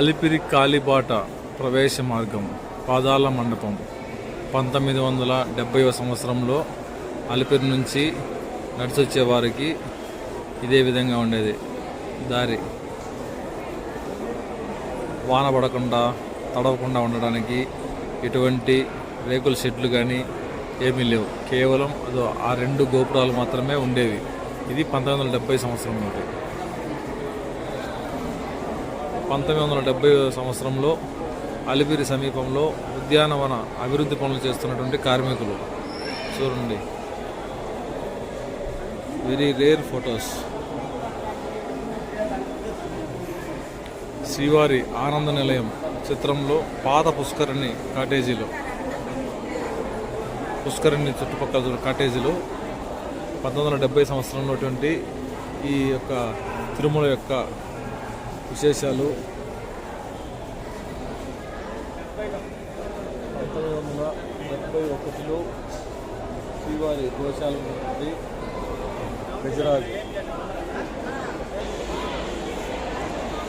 అలిపిరి కాలిబాట ప్రవేశ మార్గం పాదాల మండపం. పంతొమ్మిది వందల డెబ్భైవ సంవత్సరంలో అలిపిరి నుంచి నడిచొచ్చే వారికి ఇదే విధంగా ఉండేది. దారి. వాన పడకుండా తడవకుండా ఉండడానికి ఎటువంటి రేకుల షెడ్లు కానీ ఏమీ లేవు. కేవలం అదో ఆ రెండు గోపురాలు మాత్రమే ఉండేవి. ఇది పంతొమ్మిది వందల డెబ్బై సంవత్సరం నుండి పంతొమ్మిది వందల డెబ్బై సంవత్సరంలో అలిపిరి సమీపంలో ఉద్యానవన అభివృద్ధి పనులు చేస్తున్నటువంటి కార్మికులు. చూడండి. వెరీ రేర్ ఫొటోస్ శ్రీవారి ఆనంద నిలయం చిత్రంలో పాత పుష్కరిణి కాటేజీలో. పుష్కరిణి చుట్టుపక్కల కాటేజీలో. పంతొమ్మిది వందల డెబ్బై సంవత్సరంలో ఈ యొక్క తిరుమల యొక్క విశేషాలు? పంతొమ్మిది వందల డెబ్బై ఒకటిలో శ్రీవారి గోశాల ఉన్నటువంటి గజరాజు.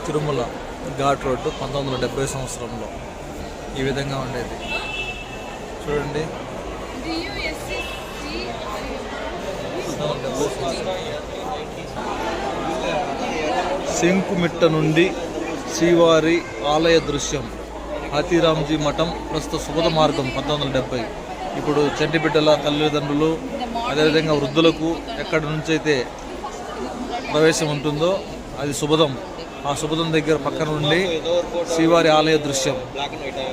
తిరుమల ఘాట్ రోడ్డు పంతొమ్మిది వందల డెబ్బై సంవత్సరంలో ఈ విధంగా ఉండేది. చూడండి. పంతొమ్మిది వందల డెబ్బై సంవత్సరం. శంకుమిట్ట నుండి శ్రీవారి ఆలయ దృశ్యం హాతీరామ్జీ మఠం ప్రస్తుత సుగత మార్గం పంతొమ్మిది వందల ఇప్పుడు చంటిబిడ్డల తల్లిదండ్రులు అదేవిధంగా వృద్ధులకు ఎక్కడి నుంచి అయితే ప్రవేశం ఉంటుందో అది శుభదం ఆ శుభదం దగ్గర పక్కన నుండి శ్రీవారి ఆలయ దృశ్యం.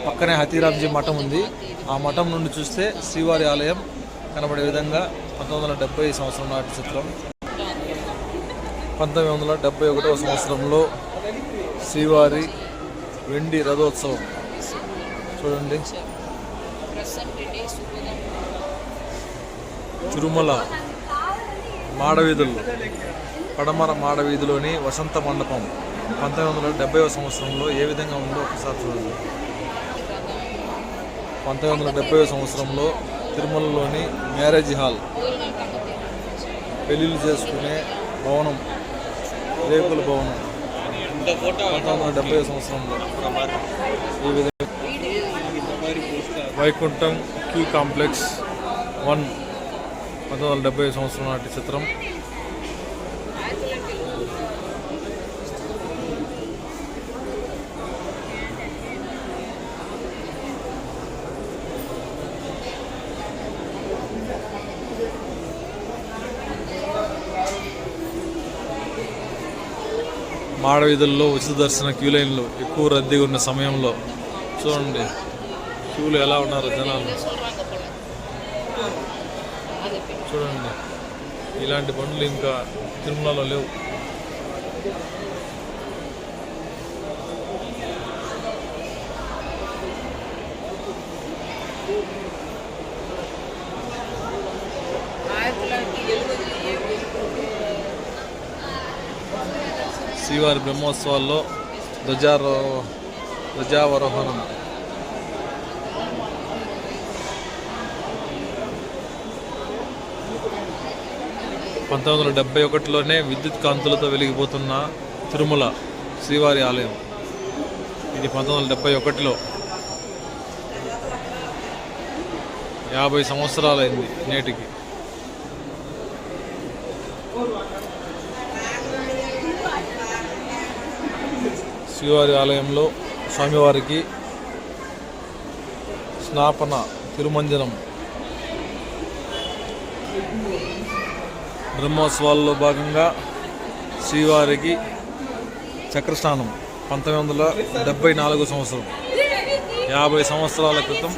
పక్కనే హతీరామ్జీ మఠం ఉంది. ఆ మఠం నుండి చూస్తే శ్రీవారి ఆలయం కనబడే విధంగా పంతొమ్మిది వందల సంవత్సరం నాటి చిత్రం. పంతొమ్మిది వందల డెబ్బై ఒకటవ సంవత్సరంలో శ్రీవారి వెండి రథోత్సవం. చూడండి. తిరుమల మాడవీధుల్లో పడమర మాడవీధిలోని వసంత మండపం పంతొమ్మిది వందల డెబ్బైవ సంవత్సరంలో ఏ విధంగా ఉందో ఒకసారి చూడండి. పంతొమ్మిది వందల డెబ్బైవ సంవత్సరంలో తిరుమలలోని మ్యారేజ్ హాల్ పెళ్ళిళ్ళు చేసుకునే భవనం రేకుల భవనం. పంతొమ్మిది వందల డెబ్బై సంవత్సరంలో. ఈ విధంగా వైకుంఠం క్యూ కాంప్లెక్స్ వన్ పంతొమ్మిది వందల డెబ్బై సంవత్సరం నాటి చిత్రం. మాడవీధుల్లో ఉచిత దర్శన క్యూ లైన్లు ఎక్కువ రద్దీగా ఉన్న సమయంలో చూడండి. క్యూలు ఎలా ఉన్నారు జనాలు? చూడండి. ఇలాంటి బండ్లు ఇంకా తిరుమలలో లేవు. శ్రీవారి బ్రహ్మోత్సవాల్లో ధ్వజారో ధ్వజావరోహణం. పంతొమ్మిది వందల డెబ్బై ఒకటిలోనే విద్యుత్ కాంతులతో వెలిగిపోతున్న తిరుమల శ్రీవారి ఆలయం. ఇది పంతొమ్మిది వందల డెబ్బై ఒకటిలో యాభై సంవత్సరాలైంది నేటికి. శ్రీవారి ఆలయంలో స్వామివారికి స్నాపన తిరుమంజనం బ్రహ్మోత్సవాల్లో భాగంగా శ్రీవారికి చక్రస్నానం పంతొమ్మిది వందల డెబ్బై నాలుగు సంవత్సరం. యాభై సంవత్సరాల క్రితం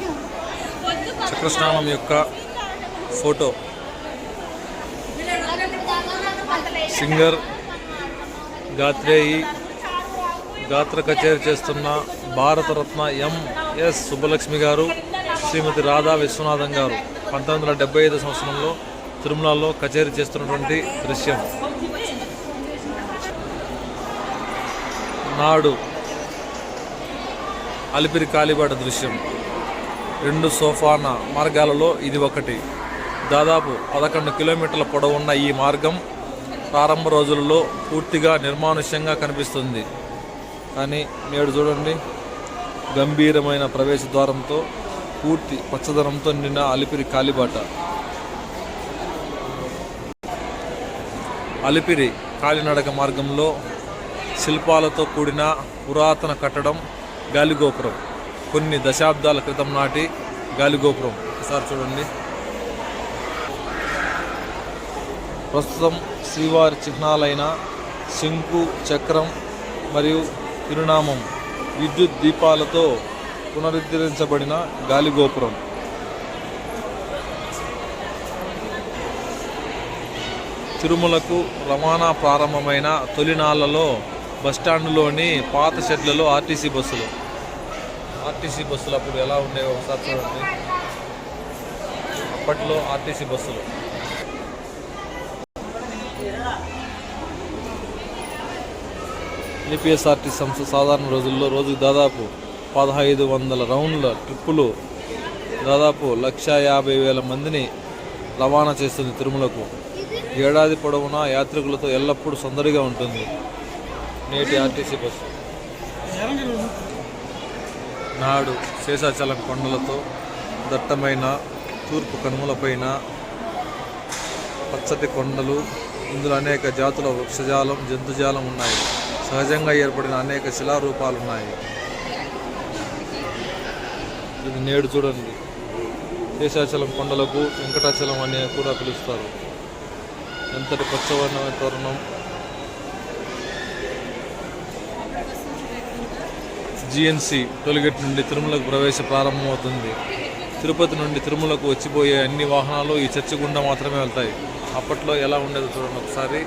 చక్రస్నానం యొక్క ఫోటో. సింగర్ గాత్రేయి గాత్ర కచేరీ చేస్తున్న భారతరత్న ఎంఎస్ సుబ్బలక్ష్మి గారు శ్రీమతి రాధా విశ్వనాథం గారు పంతొమ్మిది వందల డెబ్బై ఐదు సంవత్సరంలో తిరుమలలో కచేరీ చేస్తున్నటువంటి దృశ్యం. నాడు అలిపిరి కాలిబాట దృశ్యం. రెండు సోఫాన మార్గాలలో ఇది ఒకటి. దాదాపు పదకొండు కిలోమీటర్ల పొడవున్న ఈ మార్గం ప్రారంభ రోజులలో పూర్తిగా నిర్మానుష్యంగా కనిపిస్తుంది. కానీ నేడు చూడండి. గంభీరమైన ప్రవేశ ద్వారంతో పూర్తి పచ్చదనంతో నిండిన అలిపిరి కాలిబాట. అలిపిరి కాలినడక మార్గంలో శిల్పాలతో కూడిన పురాతన కట్టడం గాలిగోపురం. కొన్ని దశాబ్దాల క్రితం నాటి గాలిగోపురం. ఒకసారి చూడండి. ప్రస్తుతం శ్రీవారి చిహ్నాలైన శంకు చక్రం మరియు తిరునామం విద్యుత్ దీపాలతో పునరుద్ధరించబడిన గాలిగోపురం. తిరుమలకు రవాణా ప్రారంభమైన తొలినాళ్ళలో బస్టాండ్లోని పాత షెడ్లలో ఆర్టీసీ బస్సులు. ఆర్టీసీ బస్సులు అప్పుడు ఎలా ఉండేవి ఒకసారి చూడండి. అప్పట్లో ఆర్టీసీ బస్సులు. ఏపీఎస్ఆర్టీ సంస్థ సాధారణ రోజుల్లో రోజుకు దాదాపు పదహైదు వందల రౌండ్ల ట్రిప్పులు దాదాపు లక్ష యాభై వేల మందిని రవాణా చేస్తుంది తిరుమలకు. ఏడాది పొడవునా యాత్రికులతో ఎల్లప్పుడూ సందడిగా ఉంటుంది. నేటి ఆర్టీసీ బస్సు నాడు శేషాచలం కొండలతో దట్టమైన తూర్పు కనుమలపైన పచ్చటి కొండలు. ఇందులో అనేక జాతుల వృక్షజాలం జంతుజాలం ఉన్నాయి. సహజంగా ఏర్పడిన అనేక శిలారూపాలు ఉన్నాయి ఇది నేడు చూడండి. శేషాచలం కొండలకు వెంకటాచలం అని కూడా పిలుస్తారు. ఎంతటి పచ్చవర్ణమైన తరుణం. జిఎన్సి టోల్గేట్ నుండి తిరుమలకు ప్రవేశ ప్రారంభమవుతుంది. తిరుపతి నుండి తిరుమలకు వచ్చిపోయే అన్ని వాహనాలు ఈ చర్చి గుండా మాత్రమే వెళ్తాయి. అప్పట్లో ఎలా ఉండేదో చూడండి ఒకసారి.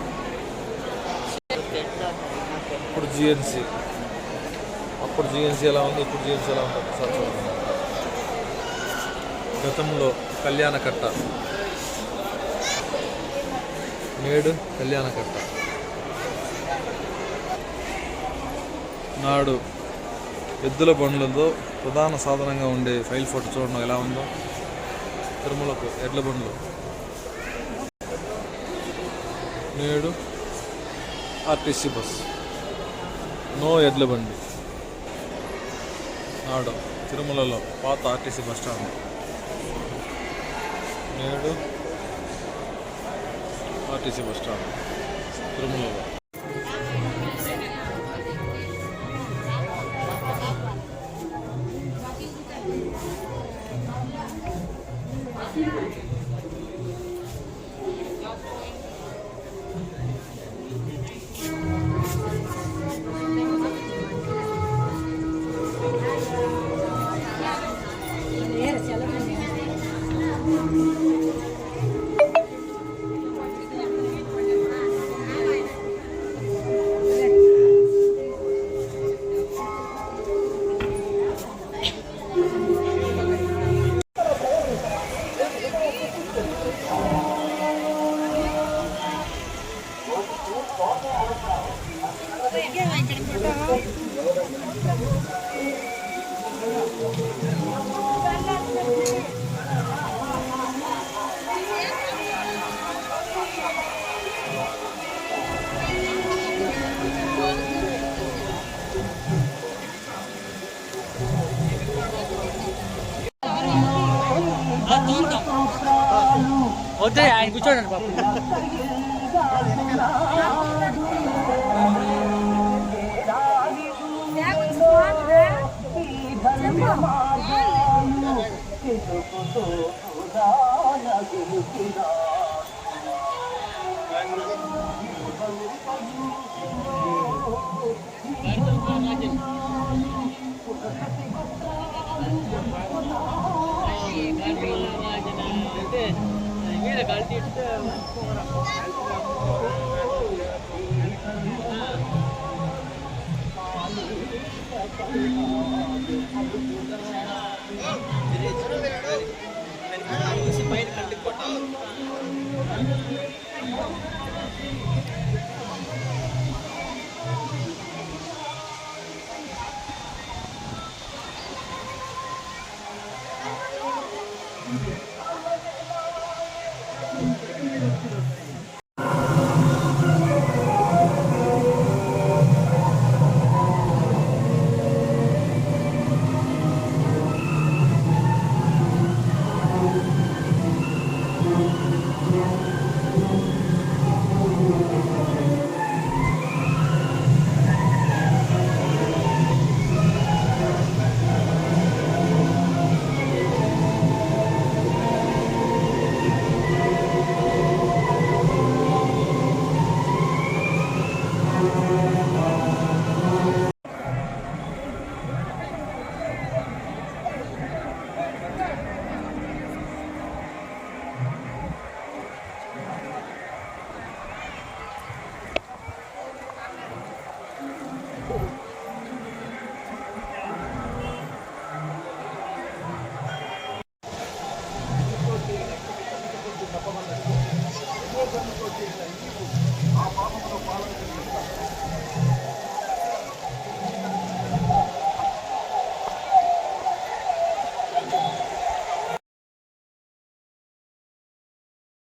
అప్పుడు జిఎన్సి అప్పుడు జిఎన్సీ ఎలా ఉంది? ఇప్పుడు జిఎన్సీ ఎలా ఉంది ఒకసారి చూడండి. గతంలో కళ్యాణకట్ట నేడు కళ్యాణకట్ట నాడు ఎద్దుల బండ్లతో ప్రధాన సాధనంగా ఉండే ఫైల్ ఫోటో చూడడం ఎలా ఉందో. తిరుమలకు ఎడ్ల బండ్లు. నేడు ఆర్టీసీ బస్సు. నో ఎడ్ల బండి నాడు తిరుమలలో పాత ఆర్టీసీ బస్ స్టాండ్. నేడు ఆర్టీసీ బస్ స్టాండ్ తిరుమలలో. వద్దే ఆయన కూర్చోండి బాబు Thank you. கழட்டி எடுத்து போகிறான்